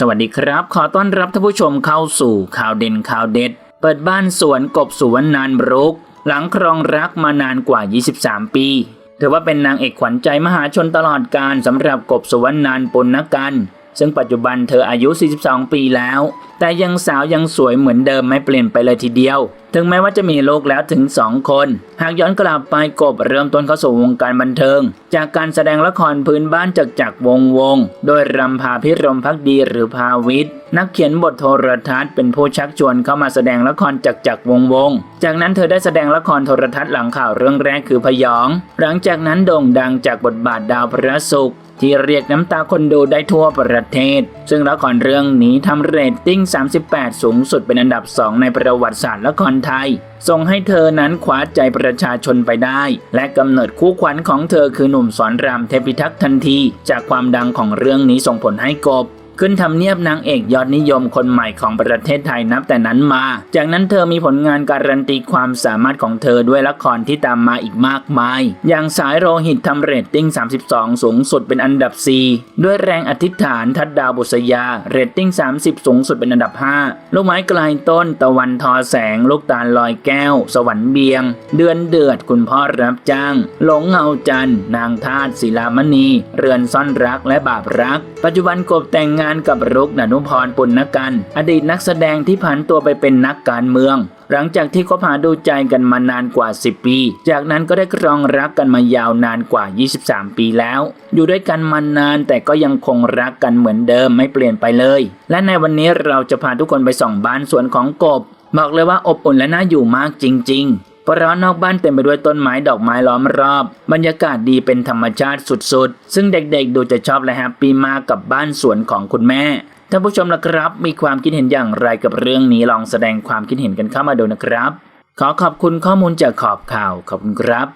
สวัสดีครับ ขอต้อนรับท่านผู้ชมเข้าสู่ข่าวเด่นข่าวเด็ด เปิดบ้านสวนกบสุวรรณนานบรุก หลังครองรักมานานกว่า 23 ปีถือว่าเป็นนางเอกขวัญใจมหาชนตลอดการสำหรับกบสุวรรณนานปุณกัน ซึ่งปัจจุบันเธออายุ 42 ปีแล้ว แต่ยังสาวยังสวยเหมือนเดิมไม่เปลี่ยนไปเลยทีเดียว ถึงแม้ว่าจะมีลูกแล้วถึง 2 คน หากย้อนกลับไปกบเริ่มต้นเข้าสู่วงการบันเทิง จากการแสดงละครพื้นบ้านจากจากวงวง โดยรำพาพิรมพักดีหรือพาวิทย์นักเขียนบทโทรทัศน์เป็นผู้ชักชวนเข้ามาแสดงละครจากจากวงวง จากนั้นเธอได้แสดงละครโทรทัศน์หลังข่าวเรื่องแรกคือพยอง หลังจากนั้นโด่งดังจากบทบาทดาวพระศุกร์ ที่เรียกน้ำตาคนดูได้ทั่วประเทศ ซึ่งละครเรื่องนี้ทำเรตติ้ง 38 สูงสุดเป็นอันดับ 2 ในประวัติศาสตร์ละครไทย ส่งให้เธอนั้นคว้าใจประชาชนไปได้ และกำเนิดคู่ขวัญของเธอคือหนุ่มสอนรามเทพิทักษ์ทันที จากความดังของเรื่องนี้ส่งผลให้กบ ขึ้นทำเนียบนางเอกยอดนิยมคนใหม่ของประเทศไทยนับแต่นั้นมา จากนั้นเธอมีผลงานการันตีความสามารถของเธอด้วยละครที่ตามมาอีกมากมาย อย่างสายโรหิตทำเรตติ้ง 32 สูงสุดเป็นอันดับ 4 ด้วยแรงอธิษฐานทัดดาวบุษยา เรตติ้ง 30 สูงสุดเป็นอันดับ 5 ลูกไม้ไกลต้น ตะวันทอแสง ลูกตาลลอยแก้ว สวรรค์เบียง เดือนเดือดคุณพ่อรับจ้าง หลงเงาจันนางทาสศิลามณี เรือนซ่อนรักและบาปรัก ปัจจุบันกบแต่งงานกับรุกดนุพรปุณกัน อดีตนักแสดงที่ผันตัวไปเป็นนักการเมือง หลังจากที่คบหาดูใจกันมานานกว่า 10 ปี จากนั้นก็ได้ครองรักกันมายาวนานกว่า 23 ปีแล้ว อยู่ด้วยกันมานานแต่ก็ยังคงรักกันเหมือนเดิมไม่เปลี่ยนไปเลย และในวันนี้เราจะพาทุกคนไปส่องบ้านสวนของกบ บอกเลยว่าอบอุ่นและน่าอยู่มากจริง ๆ เพราะนอกบ้านเต็มไปด้วยต้นไม้ดอกไม้ล้อมรอบ บรรยากาศดีเป็นธรรมชาติสุดๆ ซึ่งเด็กๆ ดูจะชอบและแฮปปี้มากกับบ้านสวนของคุณแม่ท่านผู้ชมล่ะครับ มีความคิดเห็นอย่างไรกับเรื่องนี้ลองแสดงความคิดเห็นกันเข้ามาดูนะครับ ขอขอบคุณข้อมูลจากขอบข่าวขอบคุณครับ